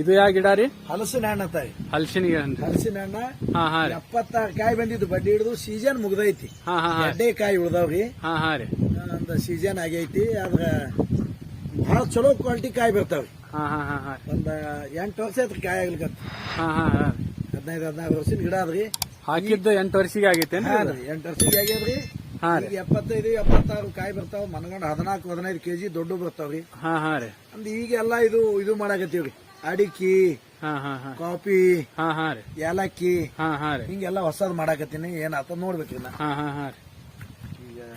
ಇದು ಯಾವ ಗಿಡ ರೀ? ಹಲಸಿನ ಹಣ್ಣು ತಾಯಿ. ಹಲಸಿನ ಹಲಸಿನ ಹಣ್ಣ. ಹಾ ಹಾ ರೀ. ಎಪ್ಪತ್ತಾರು ಕಾಯಿ ಬಂದಿದ್ದು ಬಡ್ಡಿ ಹಿಡಿದು ಸೀಸನ್ ಮುಗ್ದೈತಿ. ಹಾ ಹಾ ಹಾ ಎಡ್ಡೆ ಕಾಯಿ ಉಳ್ದಾವ್ರಿ ಹಾ ಹಾ ರೀ. ಒಂದು ಸೀಸನ್ ಆಗೈತಿ ಅದ್ರ ಬಹಳ ಚಲೋ ಕ್ವಾಲಿಟಿ ಕಾಯಿ ಬರ್ತಾವ್ರಿ ಹಾ ಹಾ ಹಾ ಹಾ ಒಂದ್ ಎಂಟು ವರ್ಷ ಐತ್ರಿ ಕಾಯಿ ಆಗ್ಲಿಕ್ಕೆ ಹಾ ಹಾ ಹಾ ಹದಿನೈದು ಹದಿನಾರು ವರ್ಷದ ಗಿಡ ಅದ್ರಿ ಹಾಕಿದ್ದು ಎಂಟು ವರ್ಷಿಗೆ ಆಗೈತೆ ಎಂಟು ವರ್ಷಿಗೆ ಆಗ್ಯದ್ರಿ. ಈಗ ಎಪ್ಪತ್ತೈದು ಎಪ್ಪತ್ತಾರು ಕಾಯಿ ಬರ್ತಾವ ಮನಗಂಡ ಹದಿನಾಲ್ಕು ಹದಿನೈದು ಕೆಜಿ ದೊಡ್ಡ ಬರ್ತಾವ್ರಿ ಹಾ ಹಾ ರೀ. ಅಂದ್ ಈಗೆಲ್ಲ ಇದು ಇದು ಮಾಡಾಕತ್ತೀವ್ರಿ ಅಡಿಕೆ ಹಾ ಹಾ ಹಾ. ಕಾಫಿ ಹಾ ಹಾ ರೀ. ಏಲಕ್ಕಿ ಹಾ ಹಾ ರೀ. ಹಿಂಗೆಲ್ಲ ಹೊಸದ್ ಮಾಡಾಕತ್ತೀನಿ ಏನ್ ಆತ ನೋಡ್ಬೇಕ್ರಿ ನಾ ಹಾ ಹಾ ಹಾ ರೀ.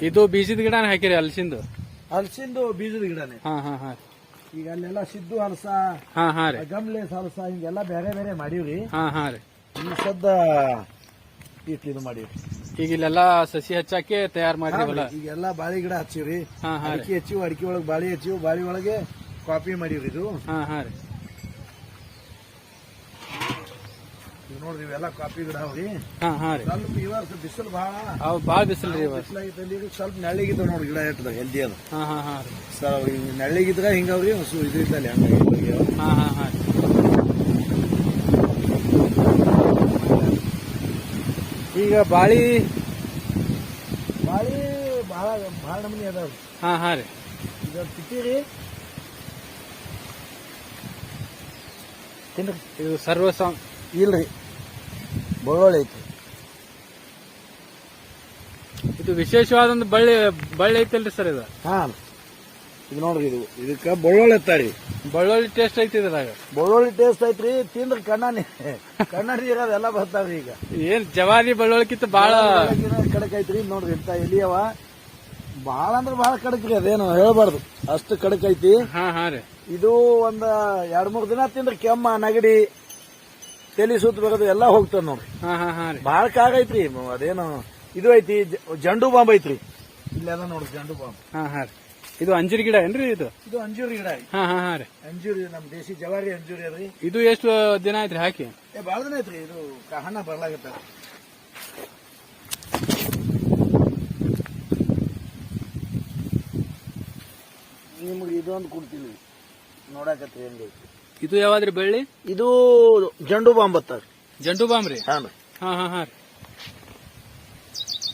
ಇದು ಬೀಜದ ಗಿಡ ಹಾಕಿರಿ ಹಲಸಿಂದು ಹಲಸಿಂದು ಬೀಜದ ಗಿಡನೇ. ಹಾ ಹಾ ಹಾ ರೀ. ಈಗ ಅಲ್ಲೆಲ್ಲ ಸಿದ್ದು ಹಲಸ ಹಾ ಹಾ ರೀ. ಗಮ್ಲೇಸ್ ಹಲಸ ಹಿಂಗೆಲ್ಲ ಬೇರೆ ಬೇರೆ ಮಾಡೀವ್ರಿ. ಹಾ ಹಾ ರೀ. ಈ ಸದ್ದ ಇದು ಮಾಡೀವ್ರಿ. ಈಗ ಇಲ್ಲೆಲ್ಲ ಸಸಿ ಹಚ್ಚಾಕೆ ತಯಾರು ಮಾಡಿರಿವಲ್ಲ? ಈಗೆಲ್ಲ ಬಾಳೆ ಗಿಡ ಹಚ್ಚಿವ್ರಿ. ಹಾ ಹಾ ರೀ. ಅಡಿಕೆ ಹಚ್ಚಿವ್ ಅಡಿಕೆ ಒಳಗೆ ಬಾಳಿ ಹಚ್ಚಿವ್ ಬಾಳಿ ಒಳಗೆ ಕಾಫಿ ಮಾಡಿವ್ರಿ ಇದು. ಹಾ ಹಾ ರೀ. ನೋಡ್ರಿ ಇವೆಲ್ಲ ಕಾಫಿ ಗಿಡ ಅವ್ರಿ ಹಾ ಹಾ ರೀ. ಸ್ವಲ್ಪ ಈ ವರ್ಷ ಬಿಸಿಲು ಬಹಳ ಬಾಳ ಬಿಸಿಲ್ರಿ ಇವ ಬಿಸಿಲಾಗಿತ್ತಲ್ಲಿ ಈಗ ಸ್ವಲ್ಪ ನೆಳ್ಳಿಗಿದ್ದಾವ ನೋಡಿ ಗಿಡ ಇರ್ತದ ಹೆಲ್ದಿ ಅದು. ಹಾ ಹಾ ಹಾ ರೀ. ಸರ್ ನಳ್ಳಿಗಿದ್ರೆ ಹಿಂಗವ್ರಿ ಹೊಸು ಇದು ಇದ್ದಲ್ಲಿ ಹಂಗಾಗಿ ಹಾ ಹಾ ಹಾ ರೀ ಈಗ ಬಾಳಿ ಬಾಳಿ ಬಹಳ ಬಹಳ ನಮೂನಿ ಅದಾವ್ರಿ ಹಾ ಹಾ ರೀ. ಈಗ ತಿಂತೀರಿ. ತಿನ್ರಿ. ಇದು ಸರ್ವ ಸಾಂಗ್ ಇಲ್ರಿ. ಬಳ್ಳೊಳ್ಳಿ ಐತಿ ಇದು ವಿಶೇಷವಾದ ಒಂದು ಬಳ್ಳಿ ಬಳ್ಳಿ ಐತಲ್ರಿ ಸರ್ ಇದು? ಹಾ ಇದು ನೋಡ್ರಿ ಇದು. ಇದಕ್ಕೆ ಬೆಳ್ಳುಳ್ಳಿ ಎತ್ತಾರಿ ಬಳ್ಳೊಳ್ಳಿ ಟೇಸ್ಟ್ ಐತಿ ಇದ್ರಾಗ. ಬಳ್ಳೊಳ್ಳಿ ಟೇಸ್ಟ್ ಐತ್ರಿ ತಿಂದ್ರ ಕಣ್ಣಾನಿ. ಕಣ್ಣಾನಿ ಇರೋದೆಲ್ಲ ಬರ್ತಾವ್ರಿ ಈಗ. ಏನ್ ಜವಾರಿ ಬಳ್ಳುಳ್ಳಿಕಿಂತ ಬಾಳ ಕಡಕ್ ಐತ್ರಿ ನೋಡ್ರಿ ಇಂತ ಎಲಿಯವ ಬಹಳ ಅಂದ್ರ ಬಹಳ ಕಡಕ್ರಿ ಅದೇನು ಹೇಳ್ಬಾರ್ದು. ಅಷ್ಟು ಕಡಕ್ ಐತಿ. ಹಾ ಹಾ ರೀ. ಇದು ಒಂದ್ ಎರಡ್ ಮೂರ್ ದಿನ ತಿಂದ್ರೆ ಕೆಮ್ಮ ನಗಡಿ ತೆಲಿ ಸುತ್ತ ಬರೋದು ಎಲ್ಲ ಹೋಗ್ತದ ನೋಡ್ರಿ. ಬಹಳ ಕಾಗೈತ್ರಿ ಅದೇನು ಇದು ಐತಿ ಜಂಡು ಬಾಂಬ್ ಐತ್ರಿ. ಇಲ್ಲೆಲ್ಲ ನೋಡ್ರಿ ಜಂಡು ಬಾಂಬ್. ಹಾ ಹಾ ರೀ. ಇದು ಅಂಜೂರಿ ಗಿಡ ಏನ್ರಿ ಇದು? ಇದು ಅಂಜೂರಿ ಗಿಡ ರೀ. ಹಾ ಹಾ ಹಾ ರೀ. ಅಂಜೂರಿ ನಮ್ ದೇಶಿ ಜವಾರಿ ಅಂಜೂರಿ ಅದ್ರಿ. ಇದು ಎಷ್ಟು ದಿನ ಐತ್ರಿ ಹಾಕಿ? ಏ ಭಾಳ ದಿನ ಐತ್ರಿ ಇದು ಕ- ಹಣ್ಣ ಬರ್ಲಾಗತ್ತ. ನಿಮ್ಗೆ ಇದೊಂದು ಕೊಡ್ತೀನಿ. ನೋಡಾಕತ್ರಿ ಹೆಂಗೈತಿ ಇದು ಯಾವಾದ್ರಿ ಬೆಳ್ಳಿ? ಇದು ಜಂಡು ಬಾಂಬ್ ಬತ್ತಾರ ಜಂಡು ಬಾಂಬ್ ರೀ? ಹಾಂ ಹಾ ಹಾ ಹಾ ರೀ.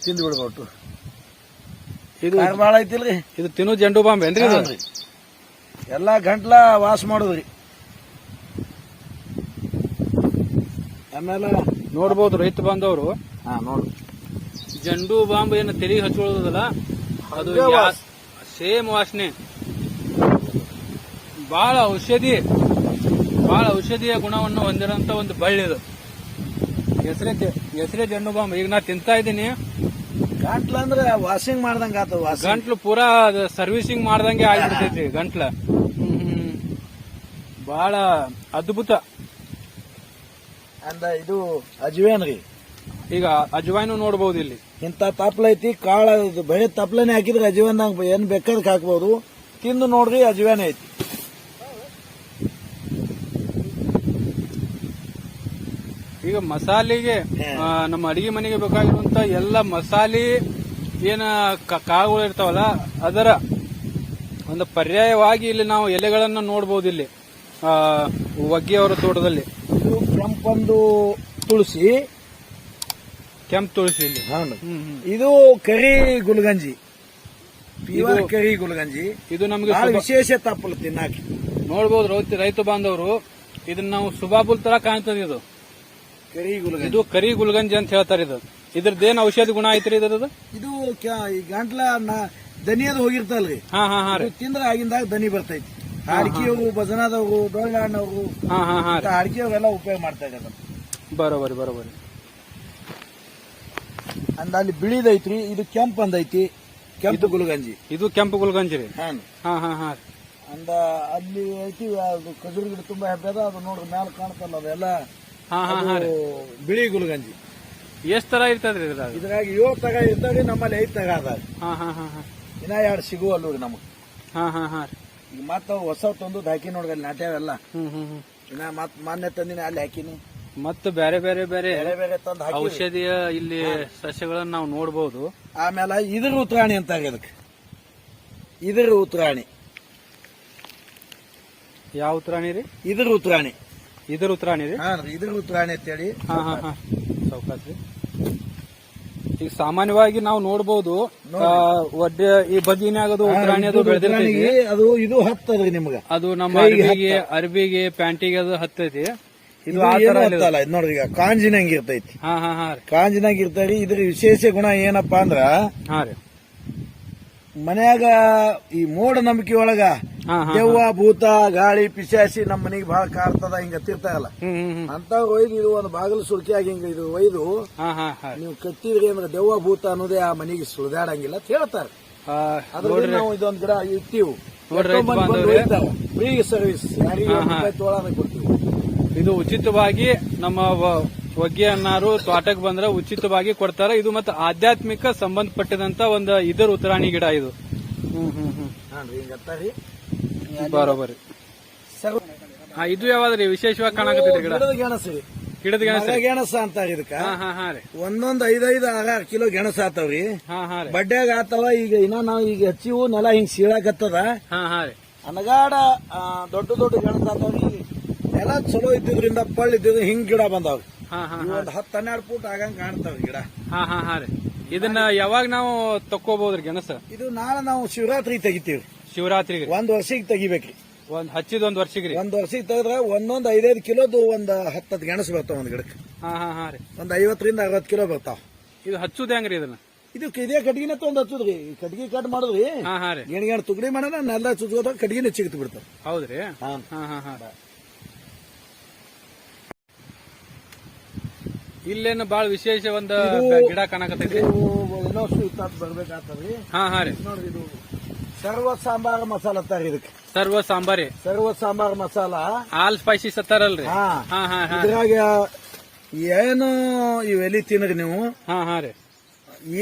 ತಿಂದು ಬಿಡ್ಬೋದು ಇದು ಬಾಳ ಐತಿಲ್ರಿ? ಇದು ತಿನ್ನು ಜಂಡು ಬಾಂಬ್ ಏನ್ರಿ ಇದು. ಎಲ್ಲಾ ಗಂಟ್ಲ ವಾಸ ಮಾಡುದ್ರಿ. ಆಮೇಲೆ ನೋಡ್ಬೋದು ರೈತ ಬಾಂಧವರು. ಹಾ ನೋಡ್ರಿ. ಜಂಡು ಬಾಂಬ್ ಏನು ತೆರಿಗೆ ಹಚ್ಕೊಳ್ಳೋದಲ್ಲ ಅದು ಸೇಮ್ ವಾಸನೆ. ಬಹಳ ಔಷಧಿ ಬಹಳ ಔಷಧಿಯ ಗುಣವನ್ನು ಹೊಂದಿರುವಂತ ಒಂದು ಬಳ್ಳಿ ಇದು. ಹೆಸರೇ ಹೆಸರೇ ಜಂಡು ಬಾಂಬ್. ಈಗ ನಾ ತಿಂತಾ ಇದ್ದೀನಿ. ಗಂಟ್ಲ ಅಂದ್ರೆ ವಾಷಿಂಗ್ ಮಾಡ್ದಂಗ ಆತ ಗಂಟ್ಲು ಪೂರಾ ಸರ್ವಿಸಿಂಗ್ ಮಾಡ್ದಂಗೆ ಆಗ್ಬಿಡ್ತೈತಿ ಗಂಟ್ಲ. ಬಹಳ ಅದ್ಭುತ. ಅಂದ ಇದು ಅಜ್ವೇನ್ ರೀ. ಈಗ ಅಜ್ವಾಯ್ನು ನೋಡಬಹುದು ಇಲ್ಲಿ. ಇಂತ ತಪ್ಲ ಐತಿ ಕಾಳ ಬರೀ ತಪ್ಲನೆ ಹಾಕಿದ್ರೆ ಅಜ್ವೇನ್ ಏನ್ ಬೇಕಾದಕ್ಕೆ ಹಾಕ್ಬೋದು. ತಿಂದು ನೋಡ್ರಿ ಅಜ್ವೇನ್ ಐತಿ. ಈಗ ಮಸಾಲೆಗೆ ನಮ್ಮ ಅಡಿಗೆ ಮನೆಗೆ ಬೇಕಾಗಿರುವಂತ ಎಲ್ಲ ಮಸಾಲೆ ಏನ ಕಾಗುಗಳು ಕಾಳುಗಳು ಇರ್ತಾವಲ್ಲ ಅದರ ಒಂದು ಪರ್ಯಾಯವಾಗಿ ಇಲ್ಲಿ ನಾವು ಎಲೆಗಳನ್ನು ನೋಡಬಹುದು ಇಲ್ಲಿ. ಅವರ ಒಗ್ಗಿಯವರ ತೋಟದಲ್ಲಿ. ಇದು ಕೆಂಪಂದು ತುಳಸಿ. ಕೆಂಪು ತುಳಸಿ ಇಲ್ಲಿ. ಇದು ಕರಿ ಗುಲ್ಗಂಜಿ. ಪ್ಯೂರ್ ಕರಿ ಗುಲ್ಗಂಜಿ. ಇದು ನಮಗೆ ವಿಶೇಷ ತಪ್ಪಲು ತಿನ್ನಾಕಿ. ನೋಡಬಹುದು ರೈತ ರೈತ ಬಾಂಧವರು ಇದನ್ನ ನಾವು ಸುಬಾಬುಲ್ ತರ ಕಾಣ್ತದೆ ಇದು. ಇದು ಕರಿ ಗುಲ್ಗಂಜಿ ಅಂತ ಹೇಳ್ತಾರೆ ಇದು. ಇದ್ರದ್ದೇನು ಔಷಧಿ ಗುಣ ಐತ್ರಿ ಇದ್ರದ್ದು ಇದು ಈ ಗಂಟ್ಲ ದನಿಯದ ಹೋಗಿರ್ತಲ್ರಿ. ಹಾ ಹಾ ಹಾ ರೀ. ಇದು ತಿಂದ್ರೆ ಆಗಿಂದಾಗ ದನಿ ಬರ್ತೈತಿ. ಅಡಿಕೆಯವರು ಭಜನಾದವರು ಡೊಳ್ಳಣ್ಣವರು ಹಾ ಹಾ ಹಾ ಅಡಿಕೆಯವರೆಲ್ಲ ಉಪಯೋಗ ಮಾಡ್ತಾ ಇದ್ದಾರೆ. ಬರೋಬರಿ ಬರೋಬರಿ. ಅಂದ ಅಲ್ಲಿ ಬಿಳಿದೈತ್ರಿ ಇದು ಕೆಂಪ್ ಅಂದೈತಿ ಕೆಂಪು ಗುಲ್ಗಂಜಿ. ಇದು ಕೆಂಪು ಗುಲ್ಗಂಜಿ ರೀ. ಹಾ ಹಾ ಹಾ ಅಂದ ಅಲ್ಲಿ ಐತಿ ಅದು ಖಜೂರ್ ಗಿಡ ತುಂಬಾ ಹೆಬ್ಬದ ಅದು ನೋಡ್ರಿ ಮ್ಯಾಲ ಕಾಣ್ತಲ್ಲ ಅದೆಲ್ಲ ಅದು ಬಿಳಿ ಗುಲ್ಗಂಜಿ. ಎಷ್ಟ್ ತರ ಇರ್ತದ್ರಿ ಇದ್ರಾಗ? ಇದ್ರಾಗ ಏಳು ತಗ ಇರ್ತಾವ್ರಿ ನಮ್ಮಲ್ಲಿ ಐದ್ ತಗ ಅದ ಹಾ ಹಾ ಹಾ ಹಾ. ಇನ್ನ ಎರಡು ಸಿಗುವ ರೀ ನಮಗ್. ಹಾ ಹಾ ಹಾ ರೀ. ಈಗ ಮತ್ತ ಹೊಸ ತಂದು ಹಾಕಿ ನೋಡ್ರಿ ನಾಟ್ಯಾವೆಲ್ಲ. ಹ್ಮ್ ಹ್ಮ್ ಹ್ಮ್. ಇನ್ನ ಮತ್ ಮೊನ್ನೆ ತಂದಿನ ಅಲ್ಲಿ ಹಾಕಿನಿ. ಮತ್ತು ಬೇರೆ ಬೇರೆ ಬೇರೆ ಬೇರೆ ಬೇರೆ ತಂದು ಹಾಕಿ ಔಷಧಿಯ ಇಲ್ಲಿ ಸಸ್ಯಗಳನ್ನ ನಾವು ನೋಡಬಹುದು ಆಮೇಲೆ ಇದ್ರ ಉತ್ರಾಣಿ ಅಂತ ಇದಕ್ಕೆ ಇದ್ರ ಉತ್ತರಾಣಿ ಯಾವ ಉತ್ತರಾಣಿ ರೀ? ಇದ್ರ ಉತ್ತರಾಣಿ ಇದ್ರ ಉತ್ತರಾಣಿ ರೀ ಹಾ ರೀ ಇದ್ರ ಉತ್ತರಾಣಿ ಅಂತೇಳಿ ಹಾ ಹಾ ಹಾ. ರೀ ಈಗ ಸಾಮಾನ್ಯವಾಗಿ ನಾವು ನೋಡಬಹುದು ಒಡ್ಡೆ ಈ ಬದಿನಾಗದು ಉತ್ತರಾಣಿ ಅದು ಬೆಳೆದಿರ್ತೈತಿ. ಅದು ಇದು ಹತ್ತದ್ರಿ ನಿಮ್ಗೆ. ಅದು ನಮ್ಮ ಅರಬಿಗೆ ಅರ್ಬಿಗೆ ಪ್ಯಾಂಟಿಗೆ ಅದು ಹತ್ತೈತಿ ಇದು ಇದು ನೋಡ್ರಿ ಈಗ ಕಾಂಜಿನಂಗ್ ಇರ್ತೈತಿ. ಹಾ ಹಾ ಹಾ ಕಾಂಜಿನಾಗ ಇರ್ತೈತಿ ಇದ್ರ ವಿಶೇಷ ಗುಣ ಏನಪ್ಪಾ ಅಂದ್ರ ಹಾ ರೀ. ಮನ್ಯಾಗ ಈ ಮೋಡ ನಂಬಿಕೆ ಒಳಗ ದೆವ್ವ ಭೂತ ಗಾಳಿ ಪಿಶಾಸಿ ನಮ್ಮ ಮನೆಗೆ ಬಹಳ ಕಾರ್ತದ ಹಿಂಗ ತಿರ್ತಾಗಲ್ಲ ಅಂತ ಒಯ್ದು ಇದು ಒಂದು ಬಾಗಿಲು ಸುರ್ಕಿಯಾಗಿ ಹಿಂಗ ಇದು ಒಯ್ದು ನೀವು ಕಟ್ಟಿದ್ರಿ ಅಂದ್ರೆ ದೆವ್ವ ಭೂತ ಅನ್ನೋದೇ ಆ ಮನೆಗೆ ಸುಳಿದಾಡಂಗಿಲ್ಲ ಅಂತ ಹೇಳ್ತಾರೆ. ಅದ್ರಲ್ಲಿ ನಾವು ಇದೊಂದ್ ಗಿಡ ಇಟ್ಟಿವು. ಫ್ರೀ ಸರ್ವಿಸ್ ಯಾರಿಗೆ ಕೊಡ್ತೀವಿ. ಇದು ಉಚಿತವಾಗಿ ನಮ್ಮ ಒಗ್ಗೆ ಅನ್ನಾರು ತೋಟಕ್ಕೆ ಬಂದ್ರೆ ಉಚಿತವಾಗಿ ಕೊಡ್ತಾರೆ. ಇದು ಮತ್ತೆ ಆಧ್ಯಾತ್ಮಿಕ ಸಂಬಂಧಪಟ್ಟಿದಂತ ಒಂದು ಇದರ ಉತ್ತರಾಣಿ ಗಿಡ ಇದು. ಹಿಂಗ ಬರೋಬರಿ. ಇದು ಯಾವ್ದ್ರಿ? ವಿಶೇಷವಾಗಿ ಕಾಣಕತ್ತಿದೆ ಗಿಡ? ಗಿಡದ ಗೆಣಸು ಗಿಡದ ಗೆಣಸ ಅಂತ ಇದಕ್ಕ. ಹಾ ಹಾ ಹಾ ರೀ. ಒಂದೊಂದ್ ಐದೈದು ಆರಾರು ಕಿಲೋ ಗೆಣಸ ಆತಾವ್ರಿ. ಹಾ ಹಾ ರೀ. ಬಡ್ಡ್ಯಾಗ ಆತವ ಈಗ ಇನ್ನ ನಾವು ಈಗ ಹಚ್ಚಿವು ನೆಲ ಹಿಂಗ್ ಸೀಳಾಕತ್ತದ. ಹಾ ಹಾ ರೀ. ಅನಗಾಡ ದೊಡ್ಡ ದೊಡ್ಡ ಗೆಣಸ ಆತಾವ್ರಿ. ನೆಲ ಚಲೋ ಇದ್ದಿದ್ರಿಂದ ಪಳ್ಳ ಇದ್ದಿದ್ದು ಹಿಂಗ್ ಗಿಡ ಬಂದಾವ್ರಿ. ಒಂದ್ ಹತ್ತು ಹನ್ನೆರಡು ಫೂಟ್ ಆಗಂಗ್ ಕಾಣ್ತಾವ ಗಿಡ. ಹಾ ಹಾ ಹಾ ರೀ. ಇದನ್ನ ಯಾವಾಗ ನಾವು ತಕ್ಕೋಬಹುದ್ರಿ ಗೆಣಸ? ಇದು ನಾಳೆ ನಾವು ಶಿವರಾತ್ರಿ ತೆಗಿತೀವಿ ಶಿವರಾತ್ರಿಗೆ ಒಂದ್ ವರ್ಷಕ್ಕೆ ತೆಗಿಬೇಕ್ರಿ. ಒಂದ್ ಹಚ್ಚಿದ ಒಂದ್ ವರ್ಷಕ್ಕೆ ಒಂದ್ ವರ್ಷಕ್ಕೆ ತೆಗೆದ್ರೆ ಒಂದೊಂದ್ ಐದೈದು ಕಿಲೋದು ಒಂದ್ ಹತ್ತತ್ತು ಗೆಣಸು ಬರ್ತಾವ ಒಂದ್ ಗಿಡಕ್ಕೆ ಹಾ ಹಾ ಹಾ ರೀ. ಒಂದ್ ಐವತ್ತರಿಂದ ಅರವತ್ತು ಕಿಲೋ ಬರ್ತಾವ. ಇದು ಹಚ್ಚುದ ಹೆಂಗ್ರಿ ಇದನ್ನ? ಇದು ಇದೇ ಕಟ್ಗಿನ ತೊಂದ್ ಹಚ್ಚುದ್ರಿ. ಕಟ್ಗಿ ಕಟ್ ಮಾಡುದ್ರಿ. ಹಾ ಹಾ ರೀ. ಗೇಣ್ ತುಗಡಿ ಮಾಡೋಣ ನೆಲ ಚುಚ್ಕೋದಾಗ ಕಟ್ಗಿನ ಚಿಗತ್ ಬಿಡ್ತಾವ. ಹೌದ್ರಿ? ಹಾ ಹಾ ಹಾ. ಇಲ್ಲೇನು ಬಾಳ ವಿಶೇಷ ಒಂದ್ ಇದು- ಗಿಡ ಕಾಣಕತ್ತೈತಿ? ಇದು ಬರ್ಬೇಕಾಗ್ತದ್ರಿ. ಹಾ ಹಾ ರೀ. ನೋಡ್ರಿ ಇದು ಸರ್ವ ಸಾಂಬಾರ ಮಸಾಲ ಅಂತಾರ ಇದಕ್ಕೆ. ಸರ್ವ ಸಾಂಬಾರಿ? ಸರ್ವ ಸಾಂಬಾರ ಮಸಾಲ. ಆಲ್ ಸ್ಪೈಸಿ ಸತ್ತಾರಲ್ರಿ ಹಾ. ಹಾ ಹಾ ಹಾ. ಇದ್ರಾಗ ಏನು ಇವ್ ಎಲಿ ತಿನ್ರಿ ನೀವು. ಹಾ ಹಾ ರೀ.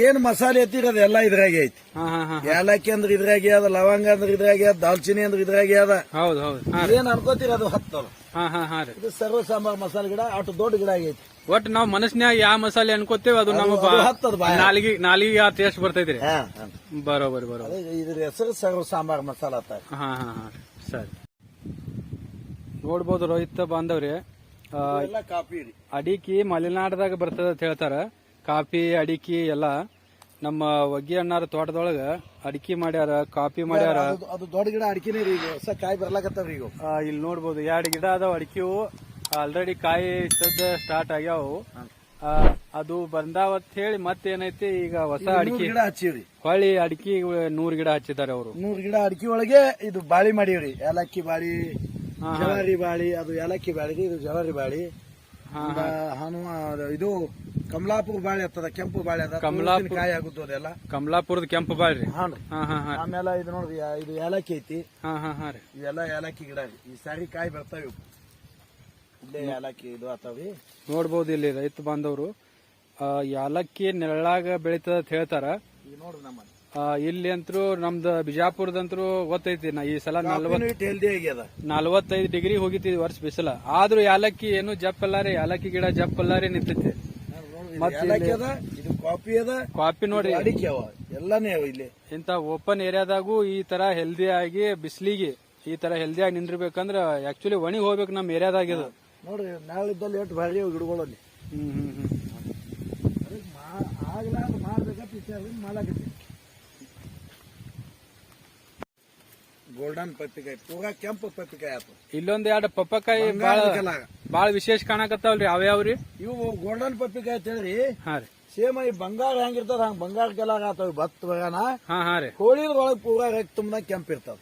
ಏನ್ ಮಸಾಲೆ ಎತ್ತಿರ ಎಲ್ಲ ಇದ್ರಾಗೆ ಐತಿ. ಹಾ ಹಾ ಹಾ ಏಲಕ್ಕಿ ಅಂದ್ರೆ ಇದ್ರಾಗೆ ಅದ ಲವಂಗ ಅಂದ್ರೆ ಇದ್ರಾಗೆ ಅದ ದಾಲ್ಚಿನಿ ಅಂದ್ರೆ ಇದ್ರಾಗೆ ಅದ. ಹೌದು ಹೌದ್. ಹಾ ಏನ್ ಅನ್ಕೋತೀರ ಅದು ಹತ್ತಲ್ಲ ಹಾ ಹಾ ಹಾ ರೀ ಇದು ಸರ್ವ ಸಾಂಬಾರ್ ಮಸಾಲೆ ಗಿಡ ಅಷ್ಟು ದೊಡ್ಡ ಗಿಡ ಆಗೈತಿ. ಒಟ್ಟು ನಾವ್ ಮನಸ್ನ್ಯಾಗ ಯಾವ ಮಸಾಲೆ ಅನ್ಕೋತೇವ್ ಅದು ನಮ್ಮ ಅದು ಹತ್ತದ ಬಾಯ. ನಾಲಿಗೆ ನಾಲಿಗೆ ಆ ಟೇಸ್ಟ್ ಬರ್ತೈತ್ರಿ. ಹಾ, ಹಾ. ಬರೋಬರಿ ಬರೋಬರಿ. ಅದೇ ಇದ್ರ ಹೆಸರು ಸರ್ವ ಸಾಂಬಾರ್ ಮಸಾಲ ಅಂತ. ಹಾ ಹಾ ಹಾ ಸರಿ. ನೋಡ್ಬೋದು ರೋಹಿತ್ ಬಾಂಧವ್ರಿ. ಕಾಫಿ ಎಲ್ಲ ಕಾಪಿ ರೀ. ಅಡಿಕೆ ಮಲೆನಾಡದಾಗ ಬರ್ತದ ಅಂತ ಹೇಳ್ತಾರ. ಕಾಫಿ ಅಡಿಕೆ ಎಲ್ಲ. ನಮ್ಮ ಒಗ್ಗಿ ಅಣ್ಣಾರ ತೋಟದೊಳಗ ಅಡಿಕೆ ಮಾಡ್ಯಾರ ಕಾಫಿ ಮಾಡ್ಯಾರ. ಅದು- ದೊಡ್ಡ ಗಿಡ ಅಡಿಕೆನೇ ರೀ ಈಗ ಹೊಸ ಕಾಯಿ ಬರ್ಲಾಕತ್ತಾವ್ರಿ ಈಗ. ಇಲ್ಲಿ ನೋಡ್ಬೋದು ಎರಡು ಗಿಡ ಅದಾವ ಅಡಿಕೆವು. ಆಲ್ರೆಡಿ ಕಾಯಿ ಸದ್ದ ಸ್ಟಾರ್ಟ್ ಆಗ್ಯಾವು. ಆ, ಅದು ಬಂದಾವತ್ ಹೇಳಿ ಮತ್ತೇನೈತಿ ಈಗ ಹೊಸ ಅಡಿಕೆ. ಗಿಡ ಹಚ್ಚಿವ್ರಿ. ಹೊಳ್ಳಿ ಅಡಿಕೆ ನೂರ್ ಗಿಡ ಹಚ್ಚಿದ್ದಾರೆ ಅವರು. ನೂರ್ ಗಿಡ ಅಡಿಕೆ ಒಳಗೆ ಇದು ಬಾಳಿ ಮಾಡಿವ್ರಿ. ಏಲಕ್ಕಿ ಬಾಳಿ. ಜವಾರಿ ಬಾಳಿ ಅದು ಏಲಕ್ಕಿ ಬಾಳಿ ಇದು ಜವಾರಿ ಬಾಳಿ. ಹನುಮ ಇದು ಕಮಲಾಪುರ ಬಾಳೆ ಆಗ್ತದ ಕೆಂಪು ಬಾಳೆ ಅದ ಕಮಲಾಪುರ- ಕಾಯಿ ಆಗುತ್ತೋ ಅದೆಲ್ಲ. ಕಮಲಾಪುರದ ಕೆಂಪು ಬಾಳ್ರಿ ಹಾನ್ರಿ. ಹಾ ಹಾ ಹಾ. ಆಮೇಲೆ ಇದು ನೋಡ್ರಿ ಯಾ- ಇದು ಏಲಕ್ಕಿ ಐತಿ. ಹಾ ಹಾ ಹಾ ರೀ. ಇವೆಲ್ಲ ಏಲಕ್ಕಿ ಗಿಡ ರೀ. ಈ ಸಾರಿ ಕಾಯಿ ಬರ್ತಾವ ಇವು. ಇಲ್ಲೇ ಏಲಕ್ಕಿ ಇದು ಆತಾವ್ರಿ ನೋಡ್ಬೋದು ಇಲ್ಲಿ ರೈತ ಬಾಂಧವರು. ಆ, ಯಾಲಕ್ಕಿ ನೆರಳಾಗ ಬೆಳೀತದ ಅಂತ ಹೇಳ್ತಾರ. ಈಗ ನೋಡ್ರಿ ನಮ್ಮ ಆ, ಇಲ್ಲಿ ಅಂತರೂ ನಮ್ದು ಬಿಜಾಪುರದಂತರೂ ಗೊತ್ತೈತಿ ನಾ ಈ ಸಲ ನಲ್ವತ್ ಹೆಲ್ದಿ ಆಗ್ಯದ ನಲ್ವತ್ತೈದು ಡಿಗ್ರಿ ಹೋಗಿತ್ತು ಈ ವರ್ಷ ಬಿಸಿಲ. ಆದ್ರೂ ಯಾಲಕ್ಕಿ ಏನು ಜಪ್ಪಲ್ಲ ರೀ. ಯಾಲಕ್ಕಿ ಗಿಡ ಜಪ್ಪಲ್ಲ ರೀ ನಿಂತೈತಿ. ಇದು ಕಾಫಿ ಅದ? ಕಾಫಿ ನೋಡ್ರಿ ಅಡಿಕೆ ಅವ. ಎಲ್ಲಾನೇ ಅವ ಇಲ್ಲಿ. ಇಂತ ಓಪನ್ ಏರಿಯಾದಾಗೂ ಈ ತರ ಹೆಲ್ದಿ ಆಗಿ ಬಿಸಿಲಿಗೆ ಈ ತರ ಹೆಲ್ದಿ ಆಗಿ ನಿಂದಿರ್ಬೇಕಂದ್ರ ಆಕ್ಚುಲಿ ಒಣಗಿ ಹೋಗ್ಬೇಕು ನಮ್ಮ ಏರಿಯಾದಾಗ ಇದು. ನೋಡ್ರಿ ನಾಳಿದ್ದಲ್ಲಿ ಎಷ್ಟು ಭಾರಿ ಗಿಡಗಳಲ್ಲಿ ಹ್ಮ್ ಹ್ಮ್ ಹ್ಮ್. ಆಗ್ಲಾರ್ದ ಮಾಡ್ಬೇಕಂತ ವಿಚಾರ ಮಾಡಾಕತ್ತಿ ಗೋಲ್ಡನ್ ಪಪ್ಪಿಕಾಯಿ ಪೂರಾ ಕೆಂಪು ಪಪ್ಪಿಕಾಯಿ ಆತು ಇಲ್ಲೊಂದ್ ಎರಡು ಪಪ್ಪಕಾಯಿ ಬಾಳ. ಬಾಳ ವಿಶೇಷ ಕಾಣಕತ್ತಾವಲ್ರಿ ಅವ್ಯಾವ್ರಿ ಇವು ಗೋಲ್ಡನ್ ಪಪ್ಪಿಕಾಯಿ ಅಂತ ಹೇಳಿ ಹಾ ರೀ. ಸೇಮ್ ಈ ಬಂಗಾರ ಹೆಂಗಿರ್ತದ ಹಂಗ ಬಂಗಾರ ಕೆಲಾಗ ಆತಾವ ಭತ್ತ ಬಗಾನ. ಹಾ ಹಾ ರೀ. ಪೂರಾ ರೈತ ತುಂಬಾ ಕೆಂಪ್ ಇರ್ತಾವ.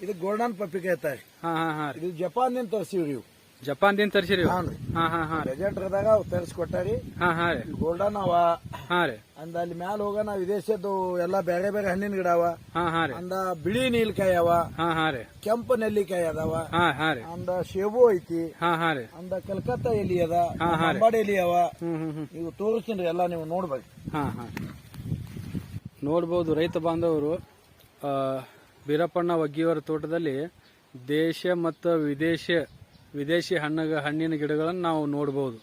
ಇದು ಗೋಲ್ಡನ್ ಪಪ್ಪಿಕಾಯಿ ತಾರಿ ಹಾ ಹಾ ಇದು ಜಪಾನ್ನಿಂದ ರೀ ಇವು. ಜಪಾನ್ದಿಂದ ತರ್ಸಿರಿ ಹಾ ರೀ ಹಾ ಹಾ ಹಾ ರೀ. ರೆಜೆಂಟ್ರದಾಗ ಅವು ತರಿಸ್ಕೊಟ್ಟಾರಿ. ಹಾ ಹಾ ರೀ. ಗೋಲ್ಡನ್ ಅವ. ಹಾ ರೀ. ಅಂದ ಅಲ್ಲಿ ಮ್ಯಾಲ ಹೋಗೋಣ ವಿದೇಶದ್ದು ಎಲ್ಲಾ ಬೇರೆ ಬೇರೆ ಹಣ್ಣಿನ ಗಿಡ ಅವ. ಹಾ ಹಾ ರೀ. ಅಂದ ಬಿಳಿ ನೀಲ್ಕಾಯಿ ಅವ. ಹಾ ಹಾ ರೀ. ಕೆಂಪು ನೆಲ್ಲಿಕಾಯಿ ಅದಾವ. ಹಾ ಹಾ ರೀ. ಅಂದ ಶೇಬು ಐತಿ. ಹಾ ಹಾ ರೀ. ಅಂದ ಕಲ್ಕತ್ತಾ ಎಲಿ ಅದ. ಹಾ, ಹಾ ರೀ. ಅಂಬಾಡಿ ಎಲಿ ಅವ. ನೀವು ತೋರಿಸ್ತೀನಿ ಎಲ್ಲ ನೀವು ನೋಡ್ಬೇಕು. ಹಾ ಹಾ. ನೋಡ್ಬೋದು ರೈತ ಬಾಂಧವರು ಬೀರಪ್ಪಣ್ಣ ಒಗ್ಗಿಯವರ ತೋಟದಲ್ಲಿ ದೇಶ ಮತ್ತು ವಿದೇಶ ವಿದೇಶಿ ಹಣ್ಣ ಹಣ್ಣಿನ ಗಿಡಗಳನ್ನು ನಾವು ನೋಡ್ಬೋದು.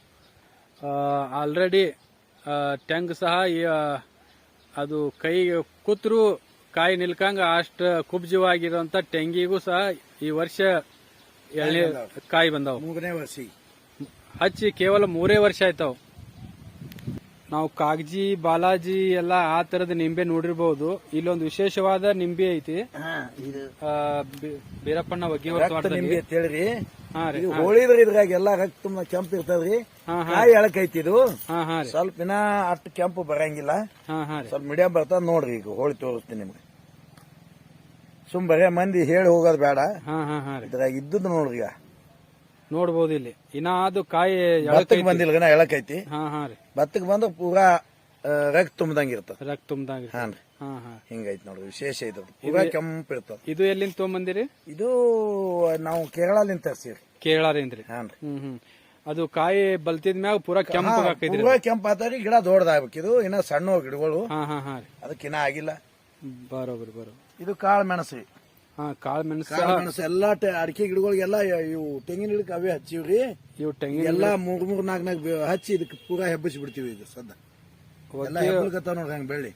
ಆಲ್ರೆಡಿ ಟೆಂಗ್ ಸಹ ಈ, ಅದು ಕೈ ಕೂತ್ರು ಕಾಯಿ ನಿಲ್ಕಂಗ ಅಷ್ಟ ಕುಬ್ಜವಾಗಿರುವಂತ ಟೆಂಗಿಗೂ ಸಹ ಈ ವರ್ಷ ಎಳ್ಳೆ ಕಾಯಿ ಬಂದವು. ಮೂರನೇ ವರ್ಷ. ಹಚ್ಚಿ ಕೇವಲ ಮೂರೇ ವರ್ಷ ಆಯ್ತಾವ್. ನಾವು ಕಾಗಜಿ ಬಾಲಾಜಿ ಎಲ್ಲ ಆ ತರದ ನಿಂಬೆ ನೋಡಿರ್ಬಹುದು ಇಲ್ಲೊಂದು ವಿಶೇಷವಾದ ನಿಂಬೆ ಐತಿ. ಬೀರಪ್ಪಣ್ಣ ಒಗ್ಗಿವರ ಇದು ಹೋಳಿದ್ರ ಇದ್ರಾಗ ಎಲ್ಲಾ ರಕ್ತ ತುಂಬ ಕೆಂಪ್ ಇರ್ತದ್ರಿ. ಕಾಯಿ ಎಳಕೈತಿ ಇದು. ಹಾ ಹಾ ರೀ. ಸ್ವಲ್ಪ ಇನ್ನ ಅಷ್ಟು ಕೆಂಪು ಬರಂಗಿಲ್ಲ. ಹಾ ಹಾ ಸ್ವಲ್ಪ ಮೀಡಿಯಂ ಬರ್ತದ ನೋಡ್ರಿ ಈಗ ಹೋಳಿ ತೋರಿಸ್ತೀನಿ ನಿಮ್ಗೆ. ಸುಮ್ ಬರೇ ಮಂದಿ ಹೇಳಿ ಹೋಗೋದು ಬೇಡ. ಹಾ ಹಾ ಹಾ ರೀ. ಇದ್ರಾಗ ಇದ್ದದ್ ನೋಡ್ರಿ ಈಗ. ನೋಡ್ಬೋದು ಇಲ್ಲಿ. ಇನ್ನ ಅದು ಕಾಯಿ ಭತ್ತಕ್ಕೆ ಬಂದಿಲ್ಲ ಹಾ ಹಾ ಭತ್ತಕ್ಕೆ ಬಂದ್ರೆ ಪೂರಾ ರಕ್ತ ತುಂಬದಂಗ ಇರ್ತದ. ರಕ್ತ ತುಂಬದಂಗ ಹಾನ್ರಿ. ಹಿಂಗೈತಿ ನೋಡ್ರಿ ವಿಶೇಷ ಇದು ಪೂರಾ ಕೆಂಪು ಇರ್ತಾವ ಇದು ಎಲ್ಲಿಂದ ತಗೊಂಬಂದಿರಿ? ಇದು ನಾವು ಕೇರಳಲಿಂದ ತರ್ಸೀವಿ ಕೇರಳದಿಂದ ರೀ. ಹಾನ್ರಿ. ಹ್ಮ್ ಹ್ಮ್. ಅದು ಕಾಯಿ ಬಲ್ತಿದ ಮ್ಯಾಗ ಪೂರಾ ಕೆಂಪು ಕೆಂಪ ಪೂರಾ ಕೆಂಪು ಆತಾರಿ ಗಿಡ ದೊಡ್ಡದಾಗ್ಬೇಕು ಇದು ಇನ್ನ ಸಣ್ಣ ಗಿಡಗಳು. ಹಾ ಹಾ ಹಾ ರೀ. ಅದಕ್ಕೆ ಇನ್ನ ಆಗಿಲ್ಲ. ಬರೋಬ್ರಿ ಬರೋ ಇದು ಕಾಳು ಮೆಣಸು ಹಾ ಕಾಳು ಮೆಣಸು. ಕಾಳು ಮೆಣಸು ಎಲ್ಲಾ ಅಡಿಕೆ ಗಿಡಗಳಿಗೆಲ್ಲ ಇವು ತೆಂಗಿನ ಗಿಡಕ್ಕೆ ಅವೇ ಹಚ್ಚಿವ್ರಿ ಇವು ತೆಂಗಿನ ಎಲ್ಲಾ ಮೂರ್ ಮೂರ್ ನಾಲ್ಕು ನಾಲ್ಕು ಹಚ್ಚಿ ಇದಕ್ಕೆ ಪೂರಾ ಹೆಬ್ಬಿಸಿ ಬಿಡ್ತೀವಿ ಇದು ಸದ್ದ ಎಲ್ಲ ಹೆಬ್ಬಲ್ಕತ್ತಾವ ನೋಡ್ರಿ ಹಂಗ ಬೆಳ್ಳಿ.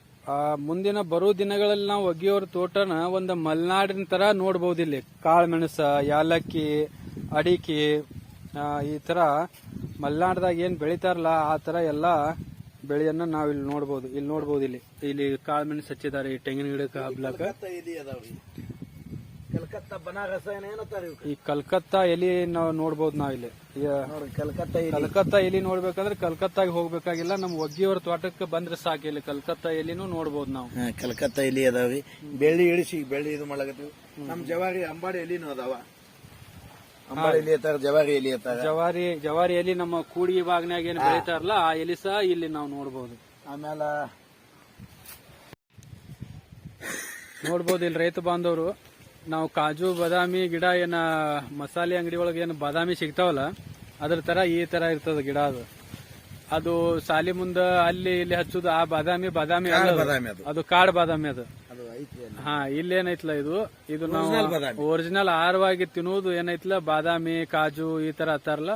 ಮುಂದಿನ ಬರೋ ದಿನಗಳಲ್ಲಿ ನಾವು ಒಗೆಯೋರ ತೋಟನ ಒಂದು ಮಲೆನಾಡಿನ ತರ ನೋಡಬಹುದು ಇಲ್ಲಿ. ಕಾಳು ಮೆಣಸ ಯಾಲಕ್ಕಿ, ಅಡಿಕೆ ಈ ತರ ಮಲೆನಾಡ್ದಾಗ ಏನ್ ಬೆಳಿತಾರಲ್ಲ ಆ ತರ ಎಲ್ಲಾ ಬೆಳೆಯನ್ನ ನಾವ್ ಇಲ್ಲಿ ನೋಡಬಹುದು ಇಲ್ಲಿ ನೋಡಬಹುದು ಇಲ್ಲಿ. ಇಲ್ಲಿ ಕಾಳು ಮೆಣಸು ಹಚ್ಚಿದ್ದಾರೆ, ಈ ತೆಂಗಿನ ಗಿಡಕ್ಕೆ ಹಬ್ಲಕ್ಕ ಕಲ್ಕತ್ತಾ ಬನಾರಸ ಈ ಕಲ್ಕತ್ತಾ ಎಲಿ ನಾವು ನೋಡಬಹುದು ನಾವಿಲ್ಲಿ ಇಲ್ಲಿ. ಕಲ್ಕತ್ತಾ ಕಲ್ಕತ್ತಾ ಎಲಿ ನೋಡ್ಬೇಕಂದ್ರೆ ಕಲ್ಕತ್ತಾಗ ಹೋಗ್ಬೇಕಾಗಿಲ್ಲ ನಮ್ಮ ಒಗ್ಗಿಯವರ ತೋಟಕ್ಕೆ ಬಂದ್ರೆ ಸಾಕು ಇಲ್ಲಿ. ಕಲ್ಕತ್ತಾ ಎಲಿನೂ ನೋಡಬಹುದು ನಾವು. ಕಲ್ಕತ್ತಾ ಎಲಿ ಅದಾವಿ ಬೆಳ್ಳಿ ಇಳಿಸಿ ಬೆಳ್ಳಿ ಇದು ಮಾಡಕತ್ತೀವಿ. ನಮ್ ಜವಾರಿ ಅಂಬಾಡಿ ಎಲಿನೂ ಅದಾವ. ಅಂಬಾಡಿ ಎಲಿ ಅತ್ತಾರ ಜವಾರಿ ಎಲಿ ಅತ್ತಾರ ಜವಾರಿ ಜವಾರಿ ಎಲಿ ನಮ್ಮ ಕೂಡಿಗೆ ಬಾಗ್ನಾಗ ಏನ್ ಬೆಳಿತಾರಲ್ಲ ಆ ಎಲಿ ಸಹ ಇಲ್ಲಿ ನಾವು ನೋಡಬಹುದು ಆಮೇಲೆ ನೋಡ್ಬೋದು ಇಲ್ಲಿ ರೈತ ಬಾಂಧವರು. ನಾವು ಕಾಜು ಬಾದಾಮಿ ಗಿಡ ಏನ ಮಸಾಲೆ ಅಂಗಡಿ ಒಳಗೆ ಏನು ಬಾದಾಮಿ ಸಿಗ್ತಾವಲ್ಲ ಅದ್ರ ತರ ಈ ತರ ಇರ್ತದ ಗಿಡ ಅದು. ಅದು ಸಾಲಿ ಮುಂದ ಅಲ್ಲಿ ಇಲ್ಲಿ ಹಚ್ಚುದು ಆ ಬಾದಾಮಿ ಬಾದಾಮಿ ಅದು. ಕಾಡ್ ಬಾದಾಮಿ ಅದು. ಹಾ ಇಲ್ಲೇನೈತ್ಲ ಇದು? ಇದು ನಾವು. ಒರಿಜಿನಲ್ ಆಹಾರವಾಗಿ ತಿನ್ನುವುದು ಏನೈತ್ಲ? ಬಾದಾಮಿ ಕಾಜು ಈ ತರ ಹತ್ತಾರಲ್ಲ?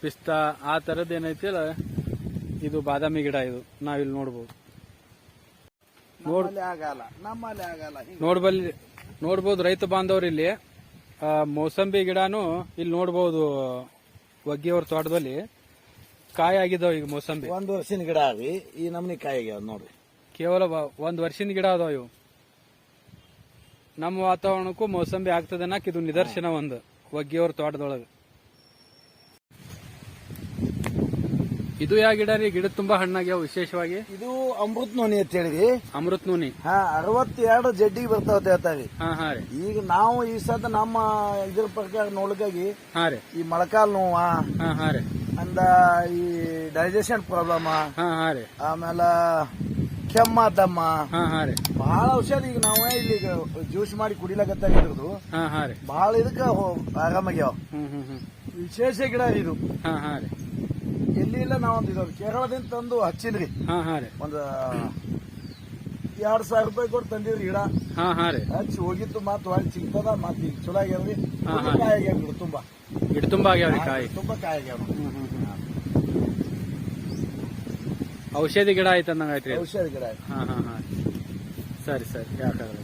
ಪಿಸ್ತಾ ಆ ತರದ್ ಏನೈತಿಲ್ಲ ಇದು ಬಾದಾಮಿ ಗಿಡ ಇದು. ನಾವಿಲ್ಲಿ ನೋಡ್ಬೋದು. ನೋಡ್ಬಲ್ಲಿ ನೋಡ್ಬೋದು ರೈತ ಬಾಂಧವ್ರು ಇಲ್ಲಿ. ಮೋಸಂಬಿ ಗಿಡನು ಇಲ್ಲಿ ನೋಡ್ಬೋದು ಒಗ್ಗಿಯವ್ರ ತೋಟದಲ್ಲಿ. ಕಾಯಿ ಆಗಿದಾವ ಈಗ ಮೋಸಂಬಿ. ಒಂದು ವರ್ಷಿನ ಗಿಡ ಆಗ್ರಿ ಈ ನಮ್ನಿ ಕಾಯಿ ಆಗ್ಯಾವ ನೋಡ್ರಿ. ಕೇವಲ ಒಂದು ವರ್ಷದ ಗಿಡ ಅದಾವ ಇವು. ನಮ್ಮ ವಾತಾವರಣಕ್ಕೂ ಮೋಸಂಬಿ ಆಗ್ತದೆ ಅನ್ನಕ್ ಇದು ನಿದರ್ಶನ ಒಂದು ಒಗ್ಗಿಯವ್ರ ತೋಟದೊಳಗೆ. ಇದು ಯಾವ ಗಿಡ ರೀ? ಗಿಡ ತುಂಬಾ ಹಣ್ಣಾಗ್ಯಾವ ವಿಶೇಷವಾಗಿ? ಇದು ಅಮೃತ್ ನೋನಿ ಅಂತ ಹೇಳಿರಿ ಅಮೃತ್ ನೋನಿ. ಹಾ ಅರವತ್ತೆರಡು ಜಡ್ಡಿಗೆ ಬರ್ತಾವ ಹೇಳ್ತಾರಿ. ಹಾ ಹಾ ರೀ. ಈಗ ನಾವು ಈ ಸದ ನಮ್ಮ ಇದ್ರ ಪ್ರಕಾರ ನೋಡ್ಲಿಕ್ಕಾಗಿ ಹಾ ರೀ. ಈ ಮೊಳಕಾಲ್ ನೋವ ಹಾ ಹಾ ರೀ. ಅಂದ ಈ ಡೈಜೆಷನ್ ಪ್ರಾಬ್ಲಮ್ ಹಾ ಹಾ ರೀ. ಆಮೇಲೆ ಕೆಮ್ಮ ದಮ್ಮ ಹಾ ಹಾ ರೀ. ಬಹಳ ಔಷಧ ಈಗ ನಾವೇ ಇಲ್ಲಿ ಜ್ಯೂಸ್ ಮಾಡಿ ಕುಡಿಲಕತ್ತಾರ ಇದ್ರದ್ದು ಹಾ ಹಾ ರೀ. ಬಹಳ ಇದಕ್ಕ ಆರಾಮಾಗ್ಯಾವ. ವಿಶೇಷ ಗಿಡ ಇದು. ಹಾ ಹಾ ರೀ. ಎಲ್ಲಿ ಇಲ್ಲ ನಾವೊಂದು ಇದು ಕೇರಳದಿಂದ ತಂದು ಹಚ್ಚಿನ್ರಿ ಹಾ ಹಾ ರೀ. ಒಂದು ಎರಡ್ ಸಾವಿರ ರೂಪಾಯಿ ಕೊಟ್ಟು ತಂದಿವ್ರಿ ಗಿಡ. ಹಾ ಹಾ ರೀ. ಹಚ್ಚಿ ಹೋಗಿತ್ತು ಮಾತು ಹೊಳ್ಳಿ ಸಿಗ್ತದ ಮತ್ತೆ ಈಗ ಚಲೋ ಆಗ್ಯಾವ್ರಿ. ಹಾ, ಹಾ. ಕಾಯಿ ಆಗ್ಯಾವ ಗಿಡ ತುಂಬಾ. ಗಿಡ ತುಂಬಾ ಆಗ್ಯಾವ್ರಿ ಕಾಯಿ. ತುಂಬಾ ಕಾಯಿ ಆಗ್ಯಾವ ಔಷಧಿ ಗಿಡ ಆಯ್ತು ಅಂದಂಗ ಆಯ್ತು ರೀ ಔಷಧ ಗಿಡ ಹಾ ಹಾ ಹಾ. ಸರಿ ಸರಿ. ಯಾಕಾಗಲ್ಲ.